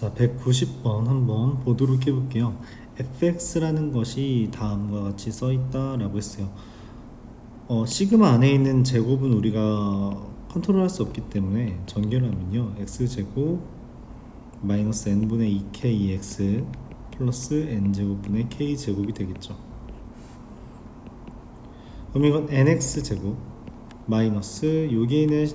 자, 190번 한번 보도록 해볼게요. fx라는 것이 다음과 같이 써 있다 라고 했어요. 어, 시그마 안에 있는 제곱은 우리가 컨트롤 할 수 없기 때문에 전개하면요. x제곱 마이너스 n분의 2kx 플러스 n제곱분의 k제곱이 되겠죠. 그럼 이건 nx제곱 마이너스 여기에는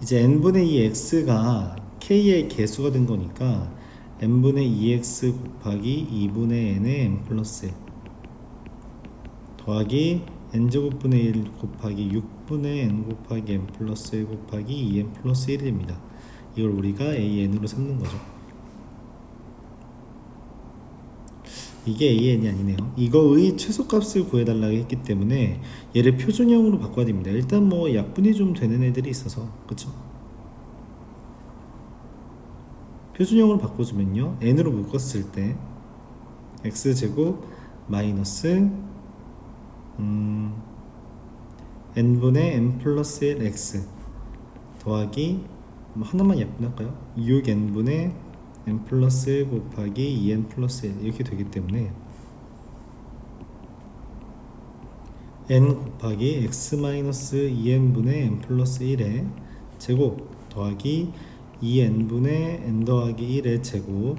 이제 n분의 2x가 k의 개수가 된 거니까 n분의 2x 곱하기 2분의 n의 n 플러스 1 더하기 n제곱분의 1 곱하기 6분의 n 곱하기 n 플러스 1 곱하기 2n 플러스 1이 됩니다. 이걸 우리가 an으로 삼는 거죠. 이게 an이 아니네요. 이거의 최소값을 구해달라고 했기 때문에 얘를 표준형으로 바꿔야 됩니다. 일단 뭐 약분이 좀 되는 애들이 있어서 그쵸? 표준형으로 바꿔주면요 n으로 묶었을 때 x제곱 마이너스 음, n분의 n 플러스 1 x 더하기 뭐 하나만 약분할까요? 6n분의 n 플러스 1 곱하기 2n 플러스 1 이렇게 되기 때문에 n 곱하기 x 마이너스 2n분의 n 플러스 1의 제곱 더하기 2n분의 n 더하기 1의 제곱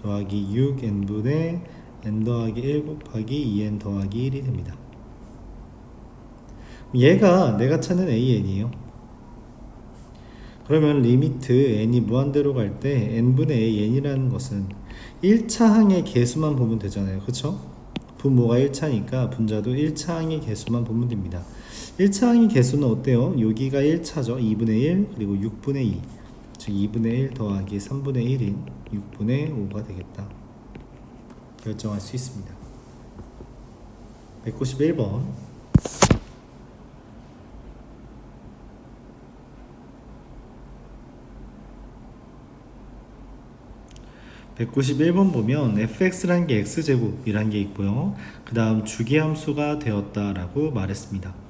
더하기 6n분의 n 더하기 1 곱하기 2n 더하기 1이 됩니다. 얘가 내가 찾는 an이에요. 그러면 리미트 n이 무한대로 갈 때 n분의 an이라는 것은 1차 항의 개수만 보면 되잖아요. 그쵸? 분모가 1차니까 분자도 1차 항의 개수만 보면 됩니다. 1차 항의 개수는 어때요? 여기가 1차죠. 2분의 1 그리고 6분의 2. 즉 2분의 1 더하기 3분의 1인 6분의 5가 되겠다. 결정할 수 있습니다. 191번 191번 보면 fx라는 게 x제곱이라는 게 있고요. 그 다음 주기함수가 되었다라고 말했습니다.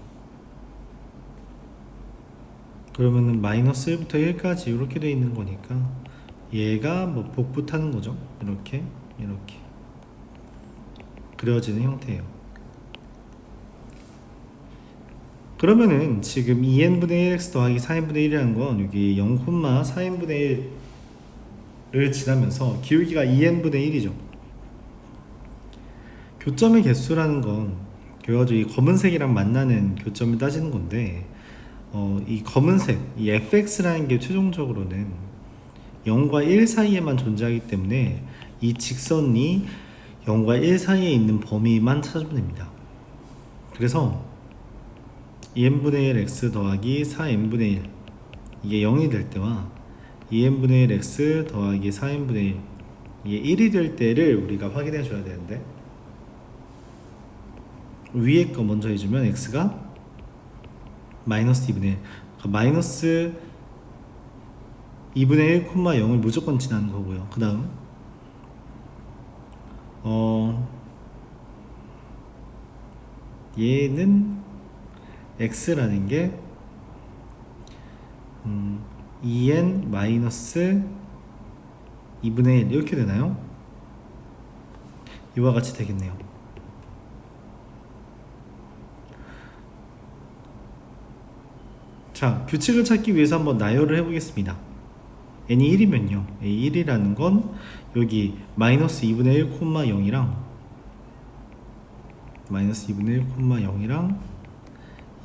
그러면은 마이너스 1부터 1까지 이렇게 돼 있는 거니까 얘가 뭐 복붙하는 거죠. 이렇게 이렇게 그려지는 형태예요. 그러면은 지금 2n분의 1x 더하기 4n분의 1이라는 건 여기 0, 4n분의 1을 지나면서 기울기가 2n분의 1이죠. 교점의 개수라는 건 그래가지고 이 검은색이랑 만나는 교점을 따지는 건데 어, 이 검은색, 이 fx라는 게 최종적으로는 0과 1 사이에만 존재하기 때문에 이 직선이 0과 1 사이에 있는 범위만 찾으면 됩니다. 그래서 2n분의 1 x 더하기 4n분의 1 이게 0이 될 때와 2n분의 1 x 더하기 4n분의 1 이게 1이 될 때를 우리가 확인해 줘야 되는데 위에 거 먼저 해주면 x가 마이너스 2분의 1 그러니까 마이너스 2분의 1, 0을 무조건 지나는 거고요. 그 다음 어 얘는 x라는 게 음, 2n 마이너스 2분의 1 이렇게 되나요? 이와 같이 되겠네요. 자, 규칙을 찾기 위해서 한번 나열을 해보겠습니다. n이 1이면요. 1이라는 건 여기 마이너스 2분의 1, 0이랑 마이너스 2분의 1, 0이랑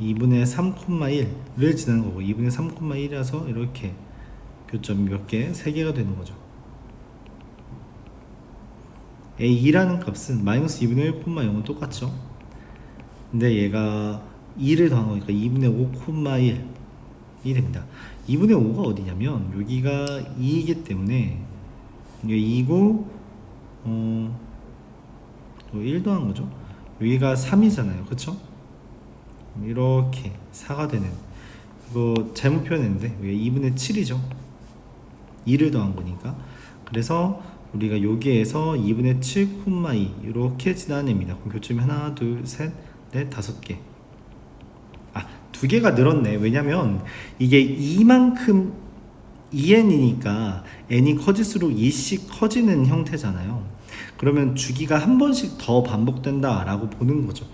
2분의 3, 1을 지나는 거고 2분의 3, 1이라서 이렇게 교점이 몇 개? 3개가 되는 거죠. a2라는 값은 마이너스 2분의 1, 0은 똑같죠. 근데 얘가 2를 더한 거니까 2분의 5, 1 이 됩니다. 2분의 5가 어디냐면 여기가 2이기 때문에 이게 2고 어1 더한 거죠. 여기가 3이잖아요. 그쵸? 이렇게 4가 되는 이거 잘못 표현했는데 여기 2분의 7이죠. 2를 더한 거니까 그래서 우리가 여기에서 2분의 7, 2 이렇게 지나냅니다. 그럼 교점이 하나, 둘, 셋, 넷, 다섯 개. 두 개가 늘었네. 왜냐면 이게 이만큼 2n이니까 n이 커질수록 2씩 커지는 형태잖아요. 그러면 주기가 한 번씩 더 반복된다라고 보는 거죠.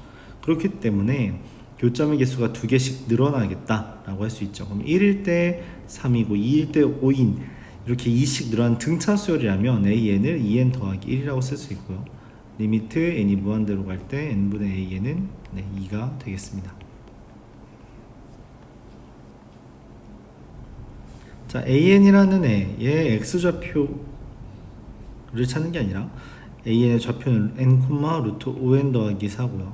그렇기 때문에 교점의 개수가 두 개씩 늘어나겠다라고 할 수 있죠. 그럼 1일 때 3이고 2일 때 5인 이렇게 2씩 늘어난 등차 수열이라면 an을 2n 더하기 1이라고 쓸 수 있고요. 리미트 n이 무한대로 갈 때 n분의 an은 네, 2가 되겠습니다. 자, an이라는 애의 x좌표를 찾는 게 아니라 an의 좌표는 n, 루트 5n 더하기 4고요.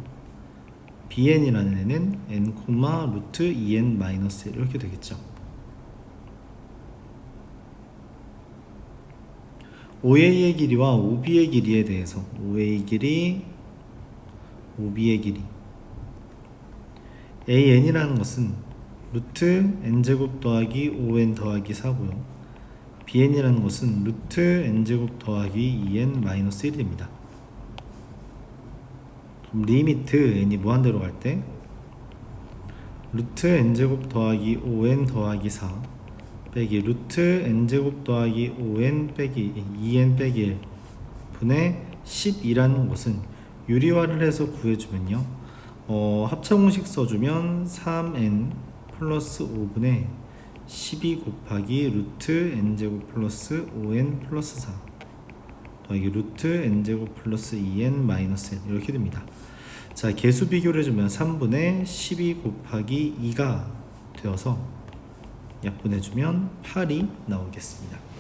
bn이라는 애는 n, 루트 2n 마이너스 1 이렇게 되겠죠. 5a의 길이와 5b의 길이에 대해서 5a 길이, 5b의 길이 an이라는 것은 루트 n제곱 더하기 5n 더하기 4고요. bn이라는 것은 루트 n제곱 더하기 2n 마이너스 1입니다. 그럼 리미트 n이 무한대로 갈 때 루트 n제곱 더하기 5n 더하기 4 빼기 루트 n제곱 더하기 5n 빼기 2n 빼기 1 분의 12라는 것은 유리화를 해서 구해주면요 어, 합차 공식 써주면 3n 플러스 5분의 12 곱하기 루트 n제곱 플러스 5n 플러스 4 더하기 루트 n제곱 플러스 2n 마이너스 1 이렇게 됩니다 자 개수 비교를 해주면 3분의 12 곱하기 2가 되어서 약분해주면 8이 나오겠습니다.